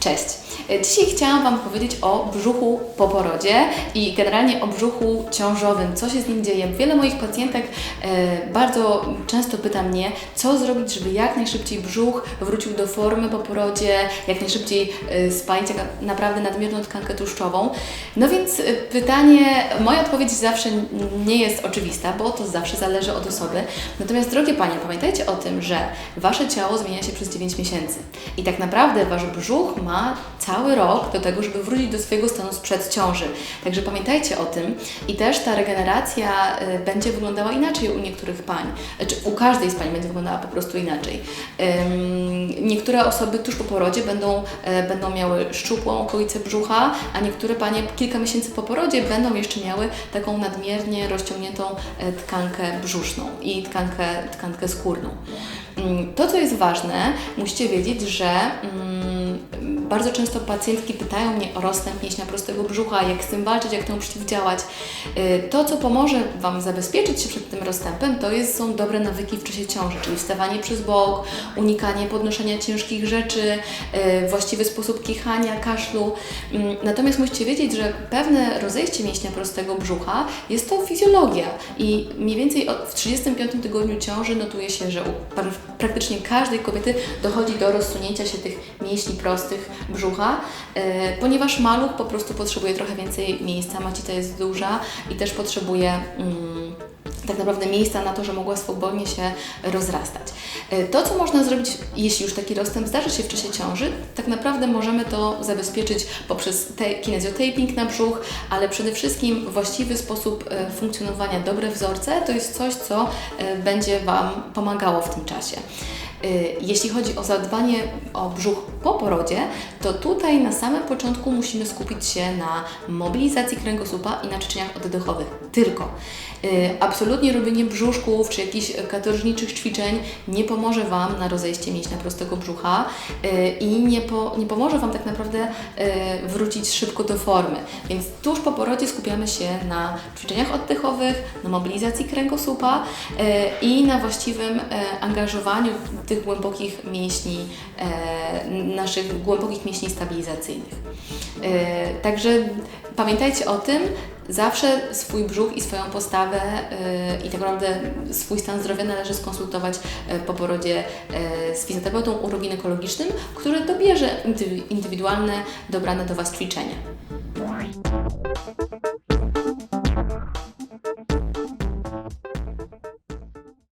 Cześć. E, Dzisiaj chciałam Wam powiedzieć o brzuchu po porodzie i generalnie o brzuchu ciążowym, co się z nim dzieje. Wiele moich pacjentek e, bardzo często pyta mnie, co zrobić, żeby jak najszybciej brzuch wrócił do formy po porodzie, jak najszybciej e, spalić tak naprawdę nadmierną tkankę tłuszczową. No więc pytanie, moja odpowiedź zawsze nie jest oczywista, bo to zawsze zależy od osoby. Natomiast drogie Panie, pamiętajcie o tym, że Wasze ciało zmienia się przez 9 miesięcy i tak naprawdę Wasz brzuch ma cały rok do tego, żeby wrócić do swojego stanu sprzed ciąży. Także pamiętajcie o tym i też ta regeneracja y, będzie wyglądała inaczej u niektórych pań, znaczy u każdej z pań będzie wyglądała po prostu inaczej. Niektóre osoby tuż po porodzie będą, e, będą miały szczupłą okolicę brzucha, a niektóre panie kilka miesięcy po porodzie będą jeszcze miały taką nadmiernie rozciągniętą e, tkankę brzuszną i tkankę, tkankę skórną. To, co jest ważne, musicie wiedzieć, że mm, bardzo często pacjentki pytają mnie o rozstęp mięśnia prostego brzucha, jak z tym walczyć, jak temu przeciwdziałać. Y, To, co pomoże Wam zabezpieczyć się przed tym rozstępem, to jest, są dobre nawyki w czasie ciąży, czyli wstawanie przez bok, unikanie podnoszenia ciężkich rzeczy, y, właściwy sposób kichania, kaszlu. Mm, Natomiast musicie wiedzieć, że pewne rozejście mięśnia prostego brzucha jest to fizjologia i mniej więcej w 35 tygodniu ciąży notuje się, że u pra- praktycznie każdej kobiety dochodzi do rozsunięcia się tych mięśni prostych brzucha, e, ponieważ maluch po prostu potrzebuje trochę więcej miejsca, macica jest duża i też potrzebuje mm, tak naprawdę miejsca na to, że mogła swobodnie się rozrastać. E, To, co można zrobić, jeśli już taki rozstęp zdarzy się w czasie ciąży, tak naprawdę możemy to zabezpieczyć poprzez kinezjotaping na brzuch, ale przede wszystkim właściwy sposób e, funkcjonowania, dobre wzorce, to jest coś, co będzie Wam pomagało w tym czasie. Y, Jeśli chodzi o zadbanie o brzuch po porodzie, to tutaj na samym początku musimy skupić się na mobilizacji kręgosłupa i na ćwiczeniach oddechowych. Tylko. Y, Absolutnie robienie brzuszków czy jakichś katorżniczych ćwiczeń nie pomoże Wam na rozejście mięśnia prostego brzucha y, i nie, po, nie pomoże Wam tak naprawdę wrócić szybko do formy. Więc tuż po porodzie skupiamy się na ćwiczeniach oddechowych, na mobilizacji kręgosłupa i na właściwym angażowaniu tych głębokich mięśni, e, naszych głębokich mięśni stabilizacyjnych. E, Także pamiętajcie o tym, zawsze swój brzuch i swoją postawę e, i tak naprawdę swój stan zdrowia należy skonsultować po porodzie e, z fizjoterapeutą uroginekologicznym, który dobierze indywi- indywidualne, dobrane do Was ćwiczenia.